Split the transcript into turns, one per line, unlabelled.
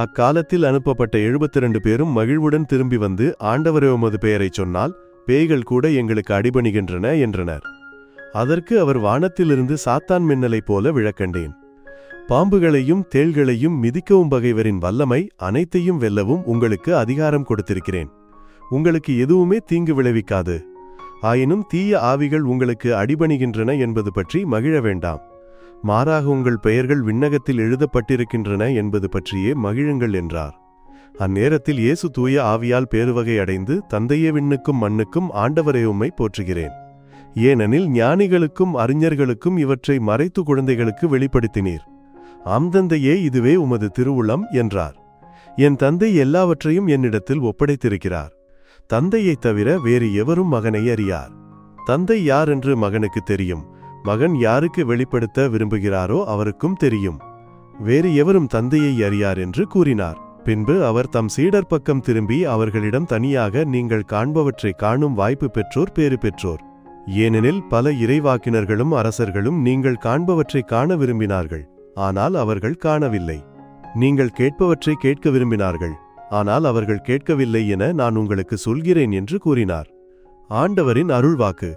அக்காலத்தில் அனுப்பப்பட்ட எழுபத்தி ரெண்டு பேரும் மகிழ்வுடன் திரும்பி வந்து ஆண்டவரே உமது பெயரைச் சொன்னால் பேய்கள் கூட எங்களுக்கு அடிபணிகின்றன என்றனர். அதற்கு அவர் வானத்திலிருந்து சாத்தான் மின்னலைப் போல விழக்கண்டேன். பாம்புகளையும் தேள்களையும் மிதிக்கவும் பகைவரின் வல்லமை அனைத்தையும் வெல்லவும் உங்களுக்கு அதிகாரம் கொடுத்திருக்கிறேன். உங்களுக்கு எதுவுமே தீங்கு விளைவிக்காது. ஆயினும் தீய ஆவிகள் உங்களுக்கு அடிபணிகின்றன என்பது பற்றி மகிழ வேண்டாம். மாறாக உங்கள் பெயர்கள் விண்ணகத்தில் எழுதப்பட்டிருக்கின்றன என்பது பற்றியே மகிழுங்கள் என்றார். அந்நேரத்தில் இயேசு தூய ஆவியால் பேருவகை அடைந்து தந்தையே விண்ணுக்கும் மண்ணுக்கும் ஆண்டவரே உம்மை போற்றுகிறேன். ஏனெனில் ஞானிகளுக்கும் அறிஞர்களுக்கும் இவற்றை மறைத்து குழந்தைகளுக்கு வெளிப்படுத்தினீர். ஆம் தந்தையே இதுவே உமது திருவுளம் என்றார். என் தந்தை எல்லாவற்றையும் என்னிடத்தில் ஒப்படைத்திருக்கிறார். தந்தையைத் தவிர வேறு எவரும் மகனை அறியார். தந்தை யார் என்று மகனுக்கு தெரியும். மகன் யாருக்கு வெளிப்படுத்த விரும்புகிறாரோ அவருக்கும் தெரியும். வேறு எவரும் தந்தையை அறியார் என்று கூறினார். பின்பு அவர் தம் சீடர் பக்கம் திரும்பி அவர்களிடம் தனியாக நீங்கள் காண்பவற்றை காணும் வாய்ப்பு பெற்றோர் பேறு பெற்றோர். ஏனெனில் பல இறைவாக்கினர்களும் அரசர்களும் நீங்கள் காண்பவற்றை காண விரும்பினார்கள். ஆனால் அவர்கள் காணவில்லை. நீங்கள் கேட்பவற்றை கேட்க விரும்பினார்கள். ஆனால் அவர்கள் கேட்கவில்லை என நான் உங்களுக்கு சொல்கிறேன் என்று கூறினார். ஆண்டவரின் அருள்வாக்கு.